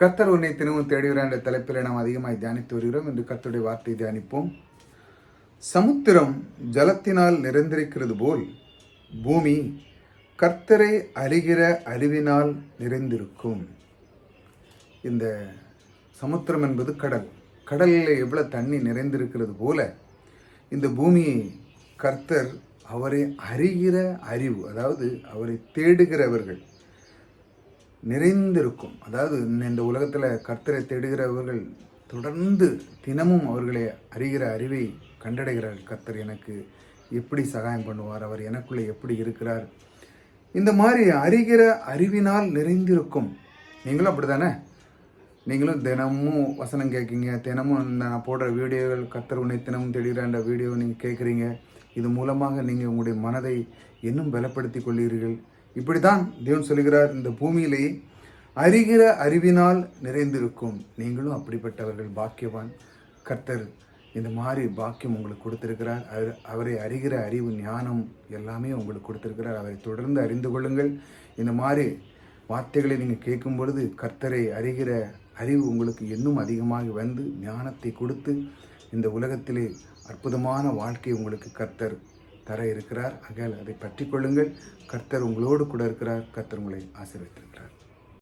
கர்த்தர் உன்னை தினமும் தேடுகிறார் என்ற தலைப்பில் நாம் அதிகமாய் தியானித்து வருகிறோம். என்று கர்த்தருடைய வார்த்தை தியானிப்போம். சமுத்திரம் ஜலத்தினால் நிறைந்திருக்கிறது போல் பூமி கர்த்தரை அறிகிற அறிவினால் நிறைந்திருக்கும். இந்த சமுத்திரம் என்பது கடல். கடலில் எவ்வளோ தண்ணி நிறைந்திருக்கிறது போல இந்த பூமியை கர்த்தர் அவரை அறிகிற அறிவு அதாவது அவரை தேடுகிறவர்கள் நிறைந்திருக்கும். அதாவது இந்த உலகத்தில் கர்த்தரை தேடுகிறவர்கள் தொடர்ந்து தினமும் அவர்களை அறிகிற அறிவை கண்டடைகிறார் கர்த்தர். எனக்கு எப்படி சகாயம் பண்ணுவார்? அவர் எனக்குள்ளே எப்படி இருக்கிறார்? இந்த மாதிரி அறிகிற அறிவினால் நிறைந்திருக்கும். நீங்களும் அப்படி தானே நீங்களும் தினமும் வசனம் கேட்குறீங்க தினமும் நான் போடுற வீடியோகள் கத்தர் உன்னை தினமும் தெளிகிறான்ற வீடியோ நீங்கள் கேட்குறீங்க. இது மூலமாக நீங்கள் உங்களுடைய மனதை இன்னும் பலப்படுத்தி கொள்ளீர்கள் இப்படி தான் தேவன் சொல்கிறார் இந்த பூமியிலே அறிகிற அறிவினால் நிறைந்திருக்கும். நீங்களும் அப்படிப்பட்டவர்கள் பாக்கியவான். கர்த்தர் இந்த மாதிரி பாக்கியம் உங்களுக்கு கொடுத்திருக்கிறார். அவர் அவரை அறிகிற அறிவு ஞானம் எல்லாமே உங்களுக்கு கொடுத்திருக்கிறார். அவரை தொடர்ந்து அறிந்து கொள்ளுங்கள். இந்த மாதிரி வார்த்தைகளை நீங்கள் கேட்கும் பொழுது கர்த்தரை அறிகிற அறிவு உங்களுக்கு இன்னும் அதிகமாக வந்து ஞானத்தை கொடுத்து இந்த உலகத்திலே அற்புதமான வாழ்க்கை உங்களுக்கு கர்த்தர் தர இருக்கிறார். ஆகையால் அதை பற்றி கொள்ளுங்கள். கர்த்தர் உங்களோடு கூட இருக்கிறார். கர்த்தர் உங்களை ஆசீர்வதித்திருக்கிறார்.